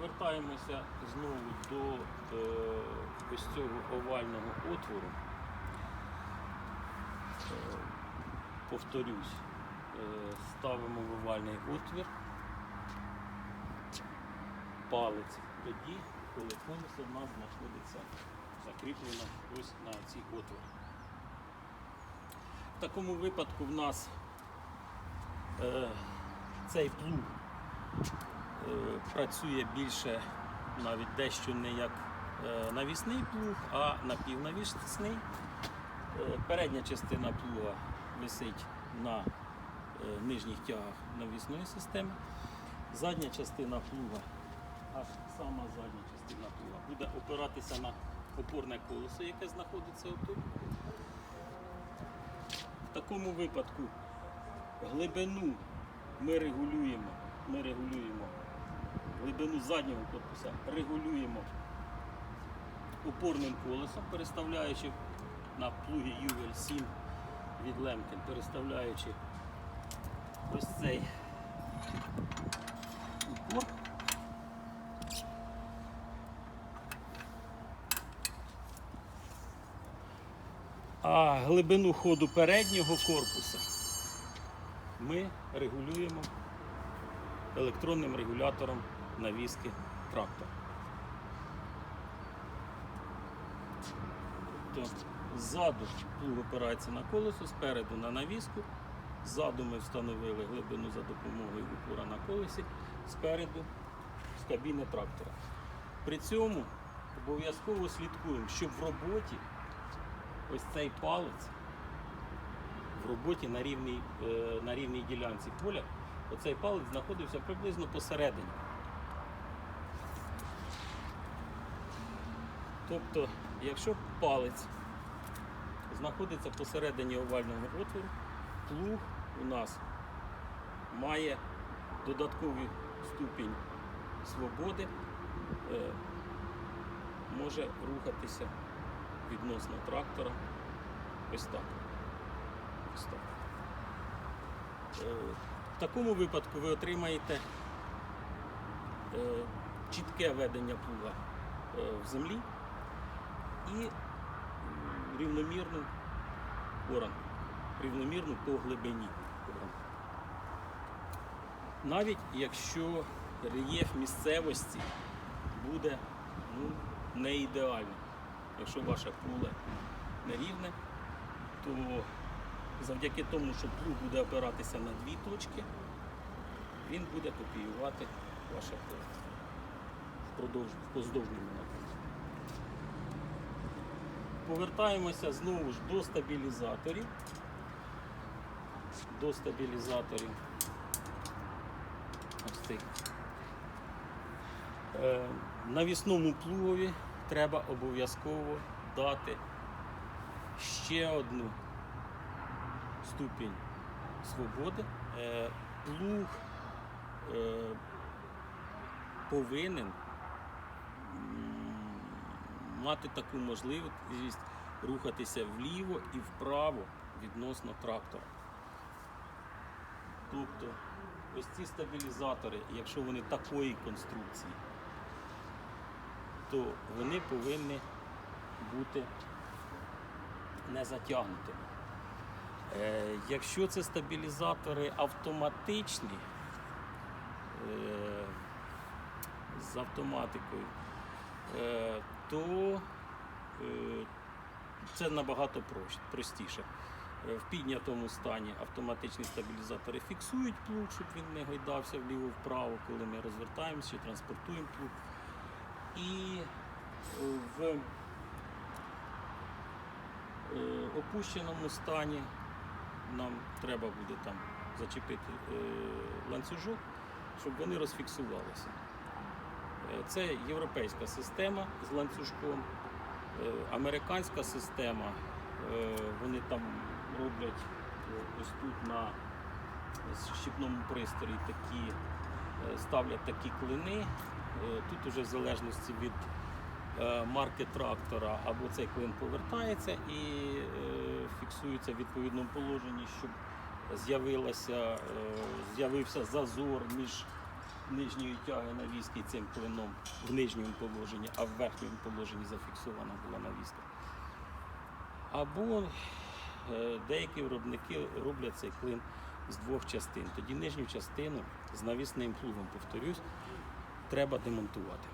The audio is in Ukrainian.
Повертаємося знову до е, ось цього овального отвору. Е, повторюсь, е, ставимо в овальний отвір палець тоді, коли колесо в нас знаходиться закріплено ось на цій отворі. В такому випадку в нас е, цей плуг працює більше навіть дещо не як е, навісний плуг, а напівнавісний. Е, Передня частина плуга висить на е, нижніх тягах навісної системи. Задня частина плуга, аж сама задня частина плуга, буде опиратися на опорне колесо, яке знаходиться отут. В такому випадку глибину ми регулюємо, ми регулюємо глибину заднього корпуса, регулюємо опорним колесом, переставляючи на плугі Ювель 7 від Лемкен, переставляючи ось цей упор. А глибину ходу переднього корпуса ми регулюємо електронним регулятором навіски трактора. Тобто ззаду плуг опирається на колесо, спереду на навіску. Ззаду ми встановили глибину за допомогою упора на колесі, спереду з кабіни трактора. При цьому обов'язково слідкуємо, щоб в роботі ось цей палець в роботі на рівній, е, на рівній ділянці поля, оцей палець знаходився приблизно посередині. Тобто, якщо палець знаходиться посередині овального отвору, плуг у нас має додатковий ступінь свободи, е, може рухатися відносно трактора ось так. Ось так. Е, В такому випадку ви отримаєте е, чітке ведення плуга в землі і рівномірну оранку, рівномірну по глибині оранку. Навіть якщо рельєф місцевості буде ну, не ідеальним, якщо ваше поле нерівне, то завдяки тому, що плуг буде опиратися на дві точки, він буде копіювати ваше поле в поздовжньому напрямку. Повертаємося знову ж до стабілізаторів. До стабілізаторів. Ось цих. Е, навісному плугові треба обов'язково дати ще одну ступінь свободи. Е, Плуг е, повинен мати таку можливість рухатися вліво і вправо відносно трактора. Тобто ось ці стабілізатори, якщо вони такої конструкції, то вони повинні бути не затягнутими. Е, якщо це стабілізатори автоматичні, е, з автоматикою, е, то е, це набагато простіше. Е, В піднятому стані автоматичні стабілізатори фіксують плуг, щоб він не гойдався вліво-вправо, коли ми розвертаємося транспортуємо плуг. І е, в опущеному стані нам треба буде там зачепити ланцюжок, щоб вони розфіксувалися. Е, Це європейська система з ланцюжком, Е, американська система. е, Вони там роблять ось тут на щіпному пристрої такі, ставлять такі клини. Тут уже в залежності від марки трактора або цей клин повертається і фіксується в відповідному положенні, щоб з'явилася, з'явився зазор між нижньої тяги навіски цим клином в нижньому положенні, а в верхньому положенні зафіксована була навіска. Або е, деякі виробники роблять цей клин з двох частин. Тоді нижню частину з навісним плугом, повторюсь, треба демонтувати.